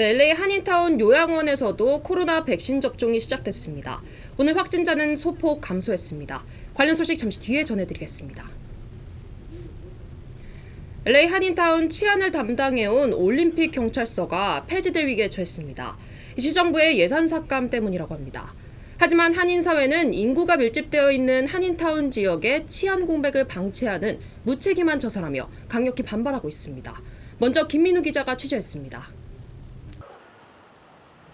네, LA 한인타운 요양원에서도 코로나 백신 접종이 시작됐습니다. 오늘 확진자는 소폭 감소했습니다. 관련 소식 잠시 뒤에 전해드리겠습니다. LA 한인타운 치안을 담당해온 올림픽 경찰서가 폐지될 위기에 처했습니다. 이 시정부의 예산 삭감 때문이라고 합니다. 하지만 한인사회는 인구가 밀집되어 있는 한인타운 지역의 치안 공백을 방치하는 무책임한 처사라며 강력히 반발하고 있습니다. 먼저 김민우 기자가 취재했습니다.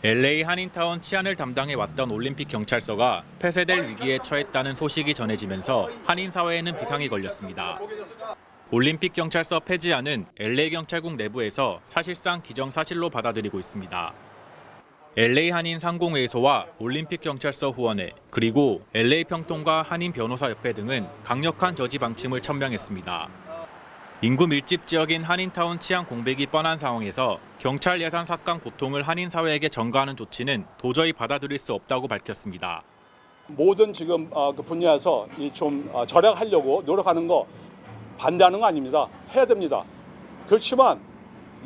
LA 한인타운 치안을 담당해 왔던 올림픽 경찰서가 폐쇄될 위기에 처했다는 소식이 전해지면서 한인 사회에는 비상이 걸렸습니다. 올림픽 경찰서 폐지안은 LA 경찰국 내부에서 사실상 기정사실로 받아들이고 있습니다. LA 한인 상공회의소와 올림픽 경찰서 후원회 그리고 LA 평통과 한인 변호사 협회 등은 강력한 저지 방침을 천명했습니다. 인구 밀집 지역인 한인타운 치안 공백이 뻔한 상황에서 경찰 예산 삭감 고통을 한인 사회에게 전가하는 조치는 도저히 받아들일 수 없다고 밝혔습니다. 모든 지금 어, 그 분야에서 이좀 어, 절약하려고 노력하는 거 반대하는 거 아닙니다. 해야 됩니다. 그렇지만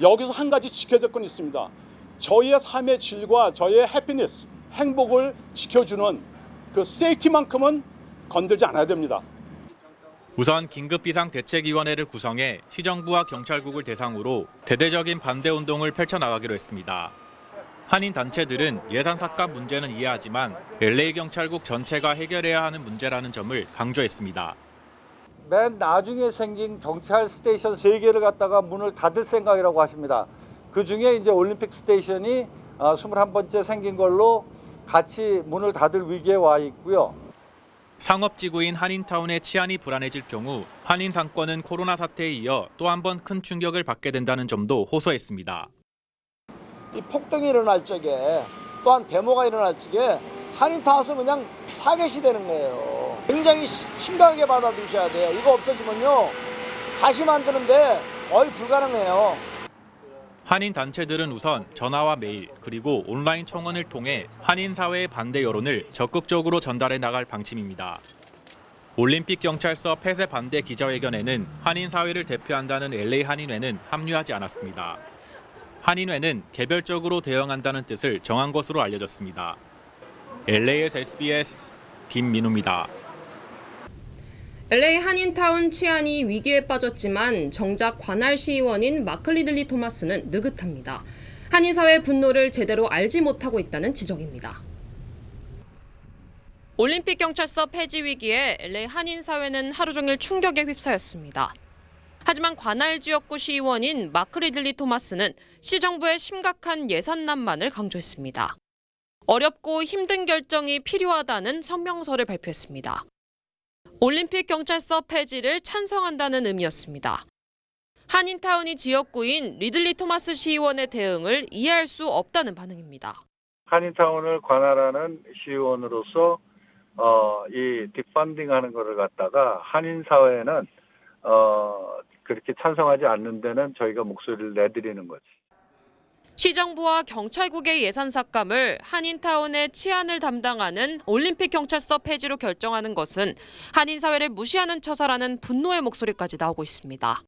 여기서 한 가지 지켜야 될 건 있습니다. 저희의 삶의 질과 저희의 해피니스, 행복을 지켜주는 그 세이티만큼은 건들지 않아야 됩니다. 우선 긴급 비상 대책위원회를 구성해 시정부와 경찰국을 대상으로 대대적인 반대 운동을 펼쳐 나가기로 했습니다. 한인 단체들은 예산 삭감 문제는 이해하지만 LA 경찰국 전체가 해결해야 하는 문제라는 점을 강조했습니다. 맨 나중에 생긴 경찰 스테이션 세 개를 갖다가 문을 닫을 생각이라고 하십니다. 그 중에 이제 올림픽 스테이션이 21번째 생긴 걸로 같이 문을 닫을 위기에 와 있고요. 상업지구인 한인타운의 치안이 불안해질 경우 한인 상권은 코로나 사태에 이어 또 한 번 큰 충격을 받게 된다는 점도 호소했습니다. 이 폭동이 일어날 적에 또한 데모가 일어날 적에 한인타운은 그냥 타겟이 되는 거예요. 굉장히 시- 심각하게 받아들이셔야 돼요. 이거 없어지면요 다시 만드는데 거의 불가능해요. 한인 단체들은 우선 전화와 메일 그리고 온라인 청원을 통해 한인 사회의 반대 여론을 적극적으로 전달해 나갈 방침입니다. 올림픽 경찰서 폐쇄 반대 기자회견에는 한인 사회를 대표한다는 LA 한인회는 합류하지 않았습니다. 한인회는 개별적으로 대응한다는 뜻을 정한 것으로 알려졌습니다. LA에서 SBS 김민우입니다. LA 한인타운 치안이 위기에 빠졌지만 정작 관할 시의원인 마크 리들리 토마스는 느긋합니다. 한인사회 분노를 제대로 알지 못하고 있다는 지적입니다. 올림픽 경찰서 폐지 위기에 LA 한인사회는 하루 종일 충격에 휩싸였습니다. 하지만 관할 지역구 시의원인 마크 리들리 토마스는 시정부의 심각한 예산난만을 강조했습니다. 어렵고 힘든 결정이 필요하다는 성명서를 발표했습니다. 올림픽 경찰서 폐지를 찬성한다는 의미였습니다. 한인타운이 지역구인 리들리 토마스 시의원의 대응을 이해할 수 없다는 반응입니다. 한인타운을 관할하는 시의원으로서 어, 이 뒷펀딩하는 거를 갖다가 한인 사회는 어, 그렇게 찬성하지 않는 데는 저희가 목소리를 내드리는 거지. 시정부와 경찰국의 예산 삭감을 한인타운의 치안을 담당하는 올림픽 경찰서 폐지로 결정하는 것은 한인 사회를 무시하는 처사라는 분노의 목소리까지 나오고 있습니다.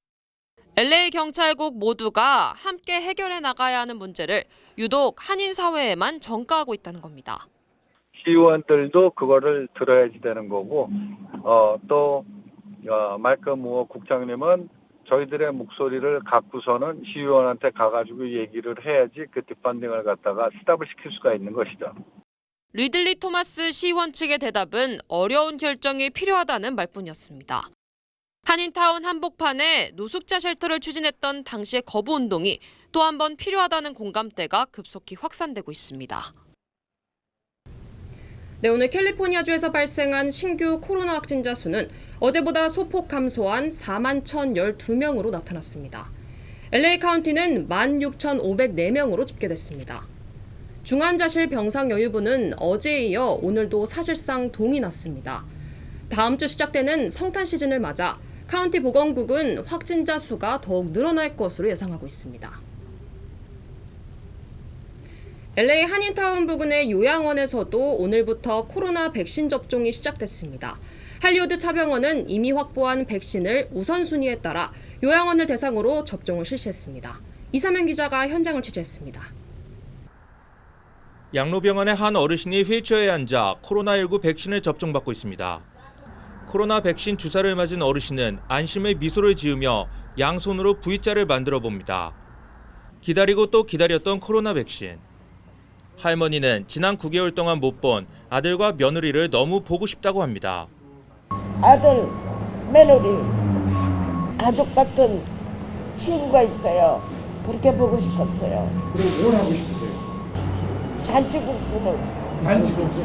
LA 경찰국 모두가 함께 해결해 나가야 하는 문제를 유독 한인 사회에만 전가하고 있다는 겁니다. 시의원들도 그거를 들어야지 되는 거고 어, 또 어, 마이크 무어 국장님은 저희들의 목소리를 갖고서는 시의원한테 가가지고 얘기를 해야지 그 뒷반딩을 갖다가 스탑을 시킬 수가 있는 것이죠. 리들리 토마스 시의원 측의 대답은 어려운 결정이 필요하다는 말뿐이었습니다. 한인타운 한복판에 노숙자 쉘터를 추진했던 당시의 거부 운동이 또 한 번 필요하다는 공감대가 급속히 확산되고 있습니다. 네, 오늘 캘리포니아주에서 발생한 신규 코로나 확진자 수는 어제보다 소폭 감소한 4만 1,012명으로 나타났습니다. LA 카운티는 16,504명으로 집계됐습니다. 중환자실 병상 여유분은 어제에 이어 오늘도 사실상 동이 났습니다. 다음 주 시작되는 성탄 시즌을 맞아 카운티 보건국은 확진자 수가 더욱 늘어날 것으로 예상하고 있습니다. LA 한인타운 부근의 요양원에서도 오늘부터 코로나 백신 접종이 시작됐습니다. 할리우드 차병원은 이미 확보한 백신을 우선순위에 따라 요양원을 대상으로 접종을 실시했습니다. 이사면 기자가 현장을 취재했습니다. 양로병원의 한 어르신이 휠체어에 앉아 코로나19 백신을 접종받고 있습니다. 코로나 백신 주사를 맞은 어르신은 안심의 미소를 지으며 양손으로 V자를 만들어 봅니다. 기다리고 또 기다렸던 코로나 백신. 할머니는 지난 9개월 동안 못 본 아들과 며느리를 너무 보고 싶다고 합니다. 아들, 며느리, 가족 같은 친구가 있어요. 그렇게 보고 싶었어요. 그럼 뭘 하고 싶으세요? 잔치국수를. 잔치국수.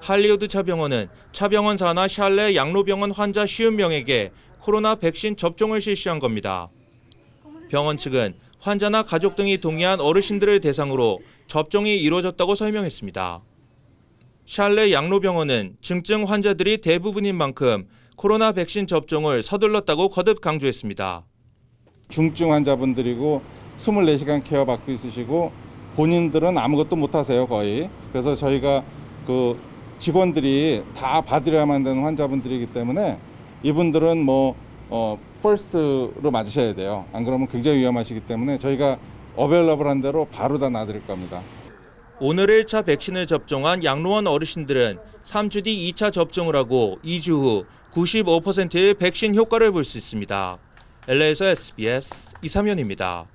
할리우드 차병원은 차병원 산하 샬레 양로병원 환자 50명에게 코로나 백신 접종을 실시한 겁니다. 병원 측은 환자나 가족 등이 동의한 어르신들을 대상으로 접종이 이루어졌다고 설명했습니다. 샬레 양로병원은 증증 환자들이 대부분인 만큼 코로나 백신 접종을 서둘렀다고 거듭 강조했습니다. 중증 환자분들이고 24시간 케어 받고 있으시고 본인들은 아무것도 못 하세요 거의 그래서 저희가 그 직원들이 다 받으려야만 되는 환자분들이기 때문에 이분들은 뭐 어, 퍼스트로 맞으셔야 돼요 안 그러면 굉장히 위험하시기 때문에 저희가 어벨러블한 대로 바로 다 놔드릴 겁니다 오늘 1차 백신을 접종한 양로원 어르신들은 3주 뒤 2차 접종을 하고 2주 후 95%의 백신 효과를 볼 수 있습니다. LA에서 SBS 이삼현입니다.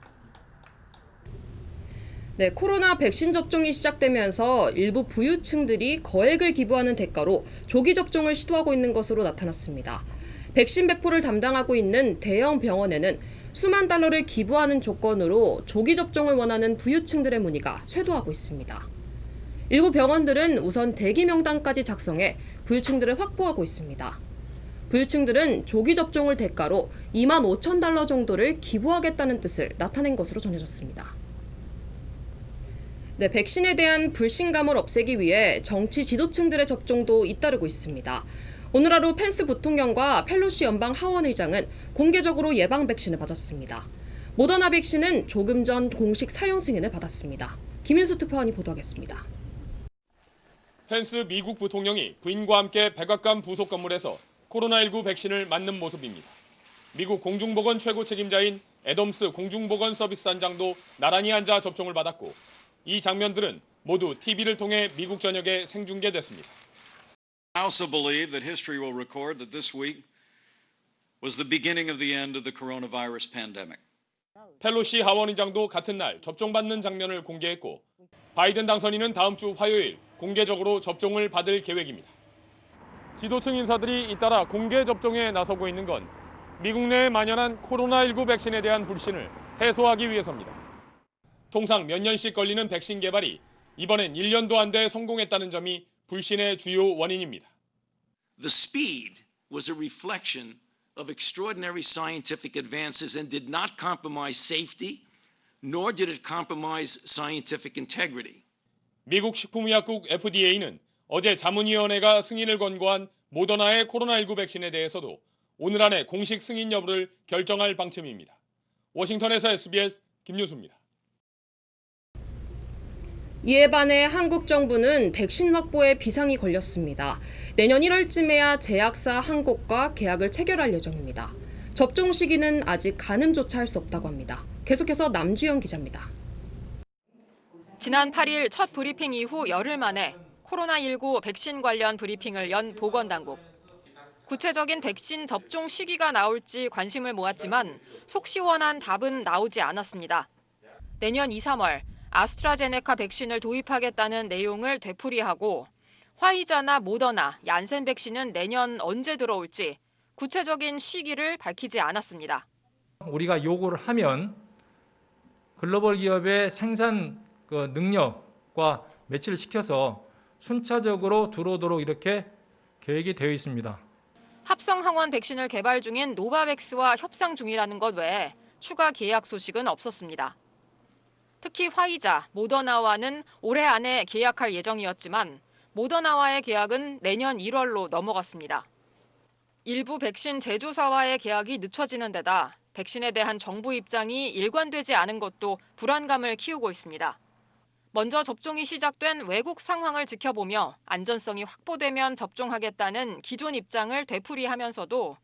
네, 코로나 백신 접종이 시작되면서 일부 부유층들이 거액을 기부하는 대가로 조기 접종을 시도하고 있는 것으로 나타났습니다. 백신 배포를 담당하고 있는 대형 병원에는 수만 달러를 기부하는 조건으로 조기 접종을 원하는 부유층들의 문의가 쇄도하고 있습니다. 일부 병원들은 우선 대기 명단까지 작성해 부유층들을 확보하고 있습니다. 부유층들은 조기 접종을 대가로 2만 5천 달러 정도를 기부하겠다는 뜻을 나타낸 것으로 전해졌습니다. 네, 백신에 대한 불신감을 없애기 위해 정치 지도층들의 접종도 잇따르고 있습니다. 오늘 하루 펜스 부통령과 펠로시 연방 하원 의장은 공개적으로 예방 백신을 맞았습니다. 모더나 백신은 조금 전 공식 사용 승인을 받았습니다. 김인수 특파원이 보도하겠습니다. 펜스 미국 부통령이 부인과 함께 백악관 부속 건물에서 코로나19 백신을 맞는 모습입니다. 미국 공중보건 최고 책임자인 애덤스 공중보건 서비스단장도 나란히 앉아 접종을 받았고 이 장면들은 모두 TV를 통해 미국 전역에 생중계됐습니다. I also believe that history will record that this week was the beginning of the end of the coronavirus pandemic. 펠로시 하원의장도 같은 날 접종받는 장면을 공개했고 바이든 당선인은 다음 주 화요일 공개적으로 접종을 받을 계획입니다. 지도층 인사들이 잇따라 공개 접종에 나서고 있는 건 미국 내에 만연한 코로나19 백신에 대한 불신을 해소하기 위해서입니다. 통상 몇 년씩 걸리는 백신 개발이 이번엔 1년도 안 돼 성공했다는 점이 불신의 주요 원인입니다. The speed was a reflection of extraordinary scientific advances and did not compromise safety, nor did it compromise scientific integrity. 미국 식품의약국 FDA는 어제 자문위원회가 승인을 권고한 모더나의 코로나19 백신에 대해서도 오늘 안에 공식 승인 여부를 결정할 방침입니다. 워싱턴에서 SBS 김유수입니다. 이에 반해 한국 정부는 백신 확보에 비상이 걸렸습니다. 내년 1월쯤에야 제약사 한 곳과 계약을 체결할 예정입니다. 접종 시기는 아직 가늠조차 할 수 없다고 합니다. 계속해서 남주영 기자입니다. 지난 8일 첫 브리핑 이후 열흘 만에 코로나19 백신 관련 브리핑을 연 보건당국. 구체적인 백신 접종 시기가 나올지 관심을 모았지만 속 시원한 답은 나오지 않았습니다. 내년 2, 3월 아스트라제네카 백신을 도입하겠다는 내용을 되풀이하고 화이자나 모더나, 얀센 백신은 내년 언제 들어올지 구체적인 시기를 밝히지 않았습니다. 우리가 요구를 하면 글로벌 기업의 생산 그 능력과 매치를 시켜서 순차적으로 들어오도록 이렇게 계획이 되어 있습니다. 합성 항원 백신을 개발 중인 노바백스와 협상 중이라는 것 외에 추가 계약 소식은 없었습니다. 특히 화이자, 모더나와는 올해 안에 계약할 예정이었지만 모더나와의 계약은 내년 1월로 넘어갔습니다. 일부 백신 제조사와의 계약이 늦춰지는 데다 백신에 대한 정부 입장이 일관되지 않은 것도 불안감을 키우고 있습니다. 먼저 접종이 시작된 외국 상황을 지켜보며 안전성이 확보되면 접종하겠다는 기존 입장을 되풀이하면서도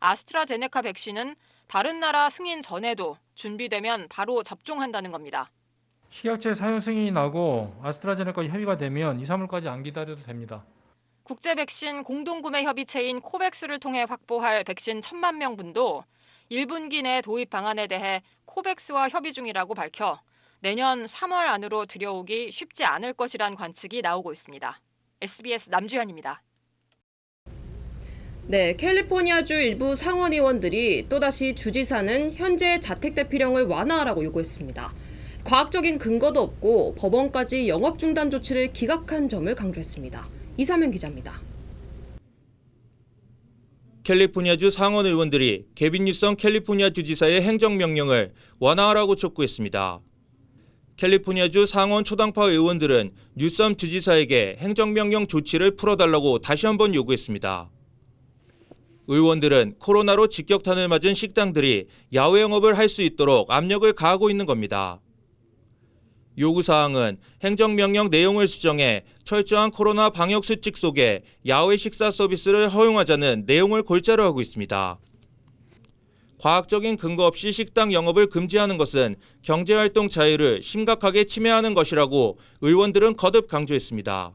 아스트라제네카 백신은 다른 나라 승인 전에도 준비되면 바로 접종한다는 겁니다. 식약처 사용 승인이 나고 아스트라제네카 협의가 되면 2, 3월까지 안 기다려도 됩니다. 국제 백신 공동구매 협의체인 코백스를 통해 확보할 백신 1천만 명분도 1분기 내 도입 방안에 대해 코백스와 협의 중이라고 밝혀 내년 3월 안으로 들여오기 쉽지 않을 것이란 관측이 나오고 있습니다. SBS 남주현입니다. 네, 캘리포니아주 일부 상원 의원들이 또다시 주지사는 현재 자택 대피령을 완화하라고 요구했습니다. 과학적인 근거도 없고 법원까지 영업 중단 조치를 기각한 점을 강조했습니다. 이사면 기자입니다. 캘리포니아주 상원 의원들이 개빈 뉴섬 캘리포니아 주지사의 행정명령을 완화하라고 촉구했습니다. 캘리포니아주 상원 초당파 의원들은 뉴섬 주지사에게 행정명령 조치를 풀어달라고 다시 한번 요구했습니다. 의원들은 코로나로 직격탄을 맞은 식당들이 야외 영업을 할 수 있도록 압력을 가하고 있는 겁니다. 요구사항은 행정명령 내용을 수정해 철저한 코로나 방역 수칙 속에 야외 식사 서비스를 허용하자는 내용을 골자로 하고 있습니다. 과학적인 근거 없이 식당 영업을 금지하는 것은 경제활동 자유를 심각하게 침해하는 것이라고 의원들은 거듭 강조했습니다.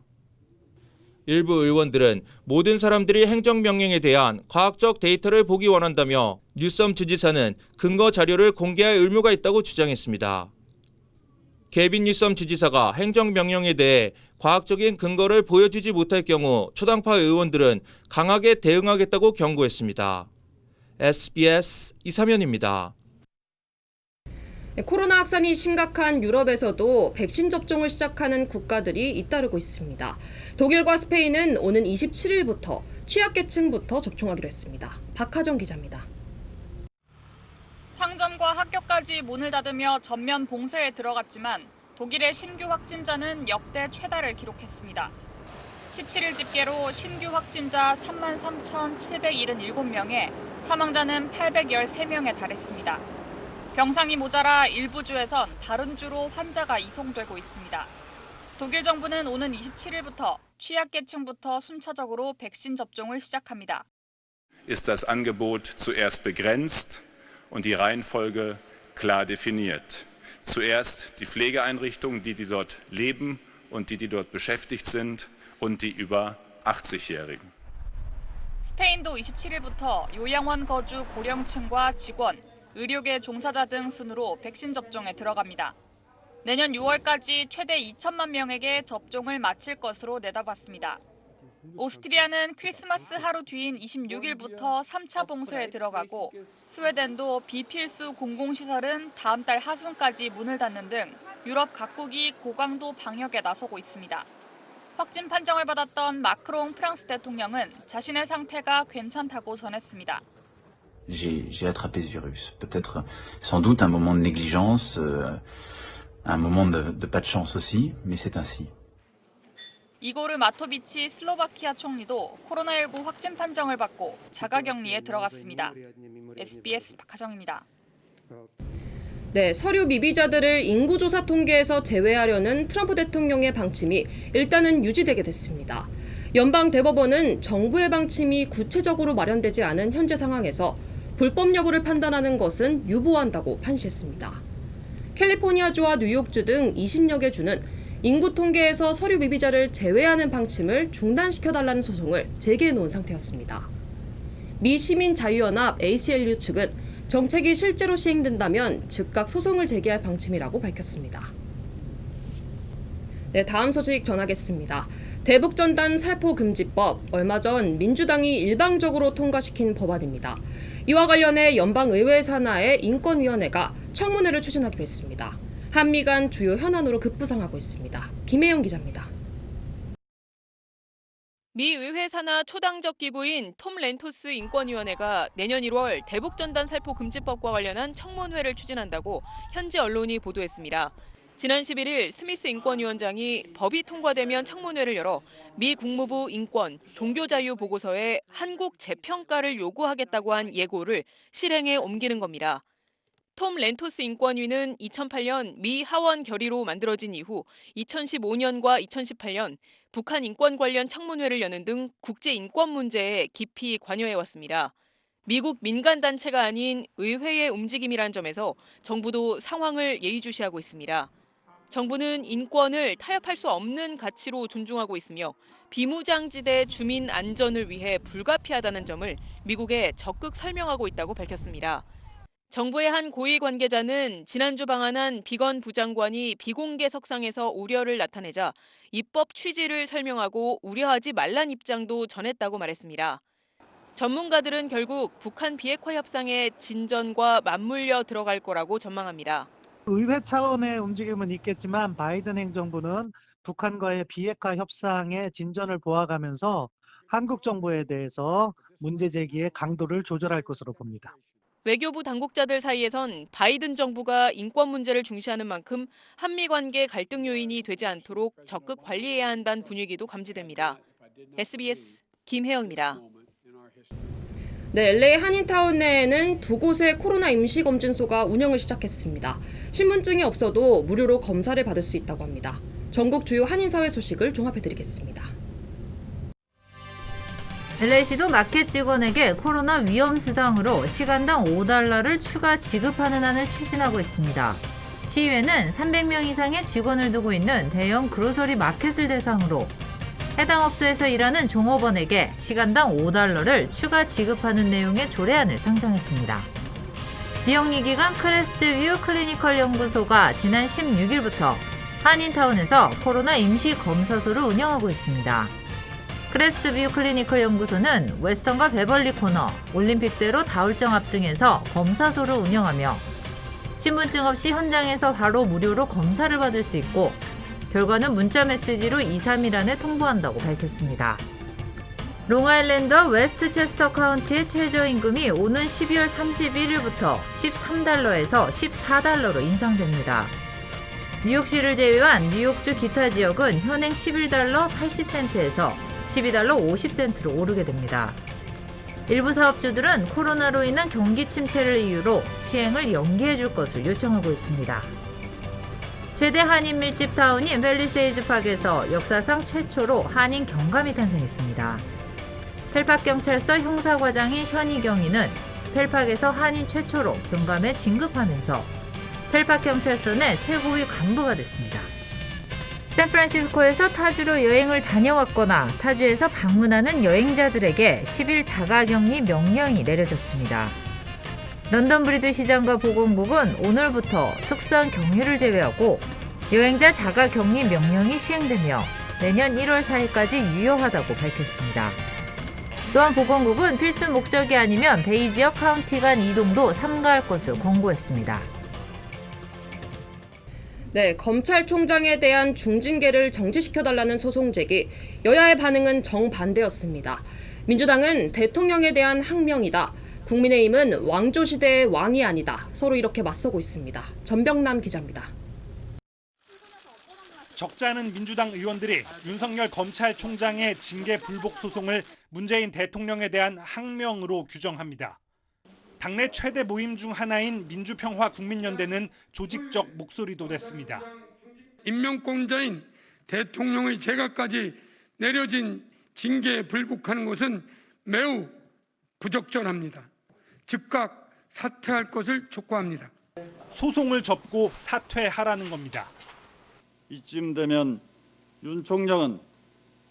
일부 의원들은 모든 사람들이 행정명령에 대한 과학적 데이터를 보기 원한다며 뉴섬 주지사는 근거 자료를 공개할 의무가 있다고 주장했습니다. 개빈 뉴섬 주지사가 행정명령에 대해 과학적인 근거를 보여주지 못할 경우 초당파 의원들은 강하게 대응하겠다고 경고했습니다. SBS 이사면입니다. 네, 코로나 확산이 심각한 유럽에서도 백신 접종을 시작하는 국가들이 잇따르고 있습니다. 독일과 스페인은 오는 27일부터 취약계층부터 접종하기로 했습니다. 박하정 기자입니다. 상점과 학교까지 문을 닫으며 전면 봉쇄에 들어갔지만 독일의 신규 확진자는 역대 최다를 기록했습니다. 17일 집계로 신규 확진자 33,777명에 사망자는 813명에 달했습니다. 병상이 모자라 일부 주에선 다른 주로 환자가 이송되고 있습니다. 독일 정부는 오는 27일부터 취약계층부터 순차적으로 백신 접종을 시작합니다. ist das Angebot zuerst begrenzt und die Reihenfolge klar definiert. Zuerst die Pflegeeinrichtungen, die, die dort leben und die, die dort beschäftigt sind und die über 80-Jährigen. 스페인도 27일부터 요양원 거주 고령층과 직원, 의료계 종사자 등 순으로 백신 접종에 들어갑니다. 내년 6월까지 최대 2천만 명에게 접종을 마칠 것으로 내다봤습니다. 오스트리아는 크리스마스 하루 뒤인 26일부터 3차 봉쇄에 들어가고 스웨덴도 비필수 공공시설은 다음 달 하순까지 문을 닫는 등 유럽 각국이 고강도 방역에 나서고 있습니다. 확진 판정을 받았던 마크롱 프랑스 대통령은 자신의 상태가 괜찮다고 전했습니다. j'ai attrapé ce virus. Peut-être, sans doute, un moment de négligence, euh, un moment de pas de chance aussi, mais c'est ainsi. 이고르 마토비치 슬로바키아 총리도 코로나19 확진 판정을 받고 자가격리에 들어갔습니다. SBS 박하정입니다. 네, 서류 미비자들을 인구조사 통계에서 제외하려는 트럼프 대통령의 방침이 일단은 유지되게 됐습니다. 연방 대법원은 정부의 방침이 구체적으로 마련되지 않은 현재 상황에서 불법 여부를 판단하는 것은 유보한다고 판시했습니다. 캘리포니아주와 뉴욕주 등 20여 개 주는 인구 통계에서 서류 미비자를 제외하는 방침을 중단시켜달라는 소송을 제기해 놓은 상태였습니다. 미 시민자유연합 ACLU 측은 정책이 실제로 시행된다면 즉각 소송을 제기할 방침이라고 밝혔습니다. 네, 다음 소식 전하겠습니다. 대북전단 살포 금지법 얼마 전 민주당이 일방적으로 통과시킨 법안입니다. 이와 관련해 연방의회 산하의 인권위원회가 청문회를 추진하기로 했습니다. 한미 간 주요 현안으로 급부상하고 있습니다. 김혜영 기자입니다. 미 의회 산하 초당적 기구인 톰 렌토스 인권위원회가 내년 1월 대북 전단 살포 금지법과 관련한 청문회를 추진한다고 현지 언론이 보도했습니다. 지난 11일 스미스 인권위원장이 법이 통과되면 청문회를 열어 미 국무부 인권, 종교자유 보고서에 한국 재평가를 요구하겠다고 한 예고를 실행에 옮기는 겁니다. 톰 렌토스 인권위는 2008년 미 하원 결의로 만들어진 이후 2015년과 2018년 북한 인권 관련 청문회를 여는 등 국제 인권 문제에 깊이 관여해 왔습니다. 미국 민간 단체가 아닌 의회의 움직임이란 점에서 정부도 상황을 예의주시하고 있습니다. 정부는 인권을 타협할 수 없는 가치로 존중하고 있으며 비무장지대 주민 안전을 위해 불가피하다는 점을 미국에 적극 설명하고 있다고 밝혔습니다. 정부의 한 고위 관계자는 지난주 방한한 비건 부장관이 비공개 석상에서 우려를 나타내자 입법 취지를 설명하고 우려하지 말란 입장도 전했다고 말했습니다. 전문가들은 결국 북한 비핵화 협상의 진전과 맞물려 들어갈 거라고 전망합니다. 의회 차원의 움직임은 있겠지만 바이든 행정부는 북한과의 비핵화 협상의 진전을 보아가면서 한국 정부에 대해서 문제 제기의 강도를 조절할 것으로 봅니다. 외교부 당국자들 사이에선 바이든 정부가 인권 문제를 중시하는 만큼 한미 관계 갈등 요인이 되지 않도록 적극 관리해야 한다는 분위기도 감지됩니다. SBS 김혜영입니다. 네, LA 한인타운 내에는 두 곳의 코로나 임시 검진소가 운영을 시작했습니다. 신분증이 없어도 무료로 검사를 받을 수 있다고 합니다. 전국 주요 한인사회 소식을 종합해 드리겠습니다. LA시도 마켓 직원에게 코로나 위험 수당으로 시간당 5달러를 추가 지급하는 안을 추진하고 있습니다. 시의회는 300명 이상의 직원을 두고 있는 대형 그로서리 마켓을 대상으로 해당 업소에서 일하는 종업원에게 시간당 5달러를 추가 지급하는 내용의 조례안을 상정했습니다. 비영리 기관 크레스트뷰 클리니컬 연구소가 지난 16일부터 한인타운에서 코로나 임시 검사소를 운영하고 있습니다. 크레스트뷰 클리니컬 연구소는 웨스턴과 베벌리 코너, 올림픽대로 다울정 앞 등에서 검사소를 운영하며 신분증 없이 현장에서 바로 무료로 검사를 받을 수 있고 결과는 문자 메시지로 2, 3일 안에 통보한다고 밝혔습니다. 롱아일랜드와 웨스트 체스터 카운티의 최저임금이 오는 12월 31일부터 13달러에서 14달러로 인상됩니다. 뉴욕시를 제외한 뉴욕주 기타 지역은 현행 11달러 80센트에서 12달러 50센트로 오르게 됩니다. 일부 사업주들은 코로나로 인한 경기 침체를 이유로 시행을 연기해 줄 것을 요청하고 있습니다. 최대 한인 밀집 타운인 벨리세이즈 팍에서 역사상 최초로 한인 경감이 탄생했습니다. 펠팍 경찰서 형사과장인 션이 경위는 펠팍에서 한인 최초로 경감에 진급하면서 펠팍 경찰서 내 최고위 간부가 됐습니다. 샌프란시스코에서 타주로 여행을 다녀왔거나 타주에서 방문하는 여행자들에게 10일 자가격리 명령이 내려졌습니다. 런던 브리드 시장과 보건국은 오늘부터 특수한 경위를 제외하고 여행자 자가격리 명령이 시행되며 내년 1월 4일까지 유효하다고 밝혔습니다. 또한 보건국은 필수 목적이 아니면 베이 지역 카운티 간 이동도 삼가할 것을 권고했습니다. 네, 검찰총장에 대한 중징계를 정지시켜달라는 소송 제기, 여야의 반응은 정반대였습니다. 민주당은 대통령에 대한 항명이다. 국민의힘은 왕조시대의 왕이 아니다. 서로 이렇게 맞서고 있습니다. 전병남 기자입니다. 적잖은 민주당 의원들이 윤석열 검찰총장의 징계 불복 소송을 문재인 대통령에 대한 항명으로 규정합니다. 당내 최대 모임 중 하나인 민주평화 국민연대는 조직적 목소리도 냈습니다. 임명권자인 대통령의 제가까지 내려진 징계에 불복하는 것은 매우 부적절합니다. 즉각 사퇴할 것을 촉구합니다. 소송을 접고 사퇴하라는 겁니다. 이쯤 되면 윤 총장은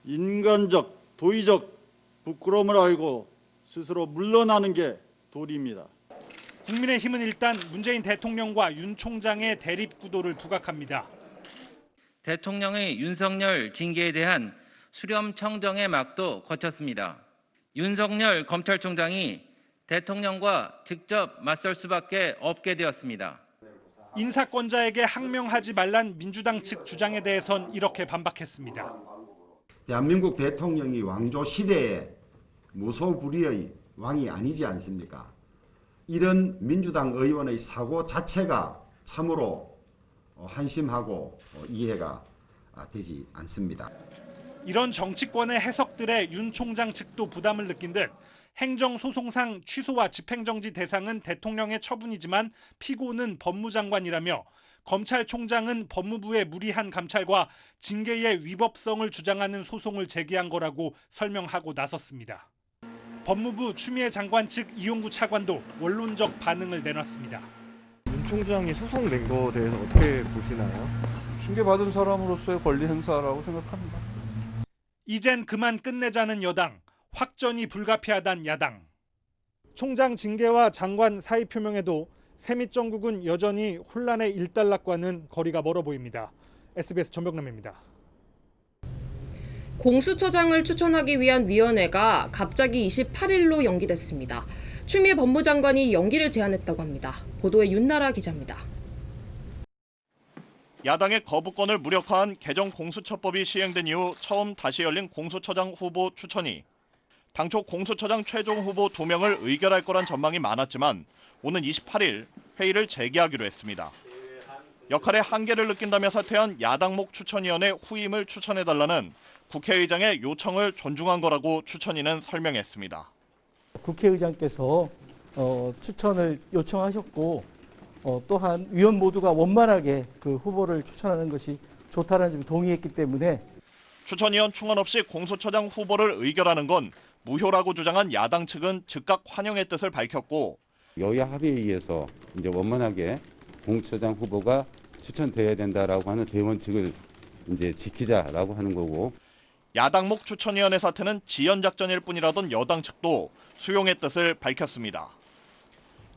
인간적, 도의적 부끄러움을 알고 스스로 물러나는 게 도리입니다. 국민의힘은 일단 문재인 대통령과 윤 총장의 대립 구도를 부각합니다. 대통령의 윤석열 징계에 대한 수렴 청정의 막도 거쳤습니다. 윤석열 검찰총장이 대통령과 직접 맞설 수밖에 없게 되었습니다. 인사권자에게 항명하지 말란 민주당 측 주장에 대해선 이렇게 반박했습니다. 대한민국 대통령이 왕조 시대에 무소불위의 왕이 아니지 않습니까? 이런 민주당 의원의 사고 자체가 참으로 한심하고 이해가 되지 않습니다. 이런 정치권의 해석들에 윤 총장 측도 부담을 느낀 듯 행정소송상 취소와 집행정지 대상은 대통령의 처분이지만 피고는 법무장관이라며 검찰총장은 법무부의 무리한 감찰과 징계의 위법성을 주장하는 소송을 제기한 거라고 설명하고 나섰습니다. 법무부 추미애 장관 측 이용구 차관도 원론적 반응을 내놨습니다. 윤 총장이 소송 낸 거 대해서 어떻게 보시나요? 징계받은 사람으로서의 권리 행사라고 생각합니다. 이젠 그만 끝내자는 여당, 확전이 불가피하단 야당. 총장 징계와 장관 사의 표명에도 세미 정국은 여전히 혼란의 일단락과는 거리가 멀어 보입니다. SBS 전병남입니다. 공수처장을 추천하기 위한 위원회가 갑자기 28일로 연기됐습니다. 추미애 법무 장관이 연기를 제안했다고 합니다. 보도에 윤나라 기자입니다. 야당의 거부권을 무력화한 개정 공수처법이 시행된 이후 처음 다시 열린 공수처장 후보 추천이 당초 공수처장 최종 후보 2명을 의결할 거란 전망이 많았지만 오는 28일 회의를 재개하기로 했습니다. 역할의 한계를 느낀다며 사퇴한 야당목 추천위원회 후임을 추천해달라는 국회의장의 요청을 존중한 거라고 추천위는 설명했습니다. 국회의장께서 어, 추천을 요청하셨고 어, 또한 위원 모두가 원만하게 그 후보를 추천하는 것이 좋다는 점에 동의했기 때문에 추천위원 충원 없이 공수처장 후보를 의결하는 건 무효라고 주장한 야당 측은 즉각 환영의 뜻을 밝혔고 여야 합의에 의해서 이제 원만하게 공수처장 후보가 추천돼야 된다라고 하는 대원칙을 이제 지키자라고 하는 거고 야당목 추천위원회 사태는 지연 작전일 뿐이라던 여당 측도 수용의 뜻을 밝혔습니다.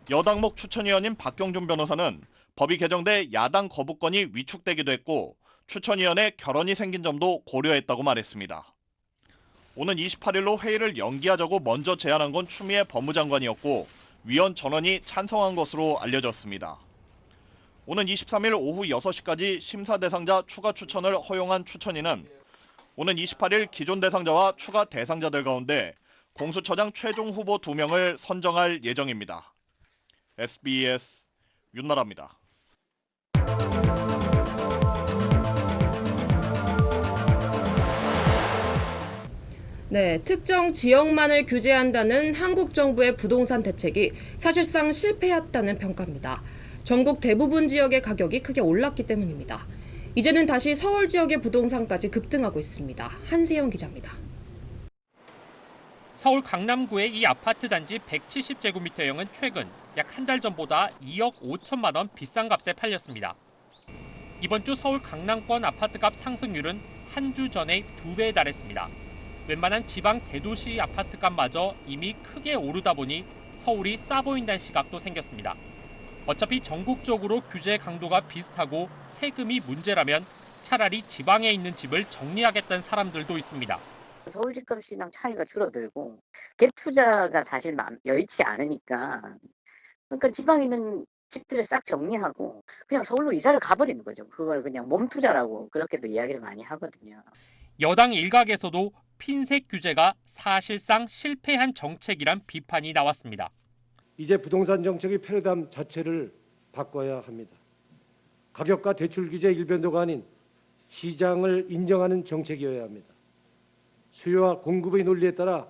여당목 추천위원인 박경준 변호사는 법이 개정돼 야당 거부권이 위축되기도 했고 추천위원회 결혼이 생긴 점도 고려했다고 말했습니다. 오는 28일로 회의를 연기하자고 먼저 제안한 건 추미애 법무장관이었고 위원 전원이 찬성한 것으로 알려졌습니다. 오는 23일 오후 6시까지 심사 대상자 추가 추천을 허용한 추천위는 오는 28일 기존 대상자와 추가 대상자들 가운데 공수처장 최종 후보 2명을 선정할 예정입니다. SBS 윤나라입니다. 네, 특정 지역만을 규제한다는 한국 정부의 부동산 대책이 사실상 실패했다는 평가입니다. 전국 대부분 지역의 가격이 크게 올랐기 때문입니다. 이제는 다시 서울 지역의 부동산까지 급등하고 있습니다. 한세영 기자입니다. 서울 강남구의 이 아파트 단지 170제곱미터형은 최근 약 한 달 전보다 2억 5천만 원 비싼 값에 팔렸습니다. 이번 주 서울 강남권 아파트값 상승률은 한 주 전의 두 배에 달했습니다. 웬만한 지방 대도시 아파트값마저 이미 크게 오르다 보니 서울이 싸 보인다는 시각도 생겼습니다. 어차피 전국적으로 규제 강도가 비슷하고 세금이 문제라면 차라리 지방에 있는 집을 정리하겠다는 사람들도 있습니다. 서울 집값이랑 차이가 줄어들고 갭 투자가 사실 마- 여의치 않으니까 그러니까 지방에 있는 집들을 싹 정리하고 그냥 서울로 이사를 가버리는 거죠. 그걸 그냥 몸 투자라고 그렇게도 이야기를 많이 하거든요. 여당 일각에서도 핀셋 규제가 사실상 실패한 정책이란 비판이 나왔습니다. 이제 부동산 정책의 패러다임 자체를 바꿔야 합니다. 가격과 대출 규제 일변도가 아닌 시장을 인정하는 정책이어야 합니다. 수요와 공급의 논리에 따라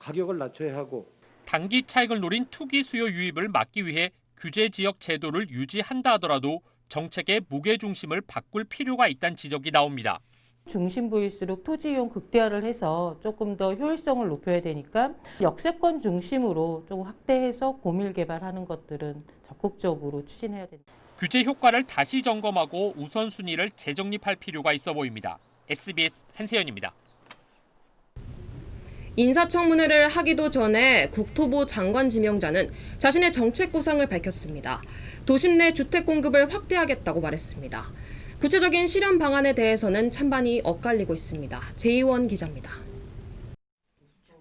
가격을 낮춰야 하고 단기 차익을 노린 투기 수요 유입을 막기 위해 규제 지역 제도를 유지한다 하더라도 정책의 무게 중심을 바꿀 필요가 있다는 지적이 나옵니다. 중심부일수록 토지 이용 극대화를 해서 조금 더 효율성을 높여야 되니까 역세권 중심으로 좀 확대해서 고밀 개발하는 것들은 적극적으로 추진해야 된다. 규제 효과를 다시 점검하고 우선순위를 재정립할 필요가 있어 보입니다. SBS 한세연입니다. 인사청문회를 하기도 전에 국토부 장관 지명자는 자신의 정책 구상을 밝혔습니다. 도심 내 주택 공급을 확대하겠다고 말했습니다. 구체적인 실현 방안에 대해서는 찬반이 엇갈리고 있습니다. 제이원 기자입니다.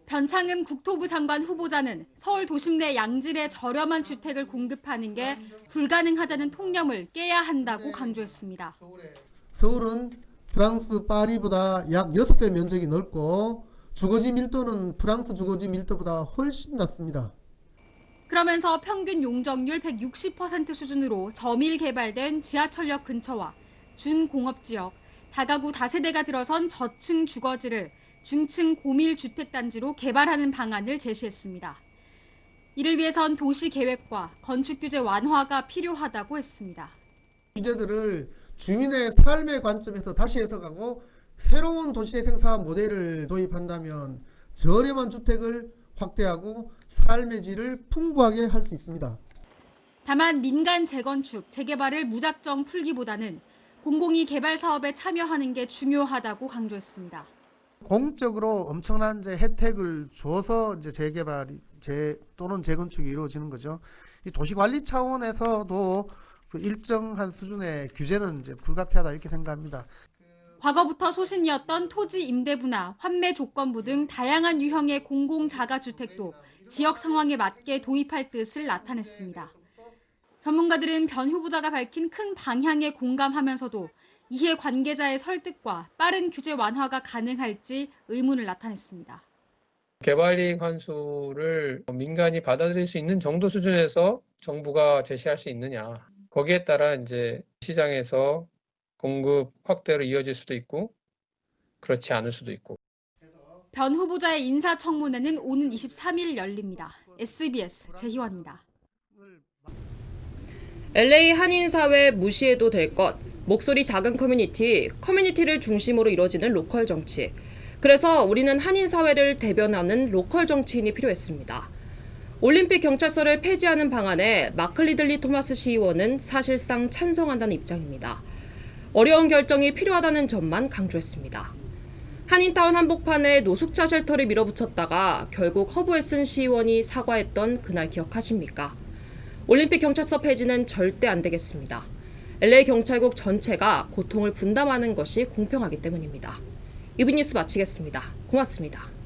변창흠 국토부 장관 후보자는 서울 도심 내 양질의 저렴한 주택을 공급하는 게 불가능하다는 통념을 깨야 한다고 강조했습니다. 서울은 프랑스 파리보다 약 6배 면적이 넓고 주거지 밀도는 프랑스 주거지 밀도보다 훨씬 낮습니다. 그러면서 평균 용적률 160% 수준으로 저밀 개발된 지하철역 근처와 준공업 지역, 다가구 다세대가 들어선 저층 주거지를 중층 고밀 주택단지로 개발하는 방안을 제시했습니다. 이를 위해선 도시 계획과 건축 규제 완화가 필요하다고 했습니다. 규제들을 주민의 삶의 관점에서 다시 해석하고 새로운 도시재생 사업 모델을 도입한다면 저렴한 주택을 확대하고 삶의 질을 풍부하게 할 수 있습니다. 다만 민간 재건축, 재개발을 무작정 풀기보다는 공공이 개발 사업에 참여하는 게 중요하다고 강조했습니다. 공적으로 엄청난 이제 혜택을 줘서 이제 재개발이 재 또는 재건축이 이루어지는 거죠. 이 도시 관리 차원에서도 그 일정한 수준의 규제는 이제 불가피하다 이렇게 생각합니다. 과거부터 소신이었던 토지 임대부나 환매 조건부 등 다양한 유형의 공공 자가주택도 지역 상황에 맞게 도입할 뜻을 나타냈습니다. 전문가들은 변 후보자가 밝힌 큰 방향에 공감하면서도 이해 관계자의 설득과 빠른 규제 완화가 가능할지 의문을 나타냈습니다. 개발이익 환수를 민간이 받아들일 수 있는 정도 수준에서 정부가 제시할 수 있느냐. 거기에 따라 이제 시장에서 공급 확대로 이어질 수도 있고 그렇지 않을 수도 있고. 변 후보자의 인사청문회는 오는 23일 열립니다. SBS 재희원입니다. LA 한인사회 무시해도 될 것, 목소리 작은 커뮤니티, 커뮤니티를 중심으로 이뤄지는 로컬 정치. 그래서 우리는 한인사회를 대변하는 로컬 정치인이 필요했습니다. 올림픽 경찰서를 폐지하는 방안에 마크 리들리 토마스 시의원은 사실상 찬성한다는 입장입니다. 어려운 결정이 필요하다는 점만 강조했습니다. 한인타운 한복판에 노숙자 쉘터를 밀어붙였다가 결국 허브에 쓴 시의원이 사과했던 그날 기억하십니까? 올림픽 경찰서 폐지는 절대 안 되겠습니다. LA 경찰국 전체가 고통을 분담하는 것이 공평하기 때문입니다. 이브 뉴스 마치겠습니다. 고맙습니다.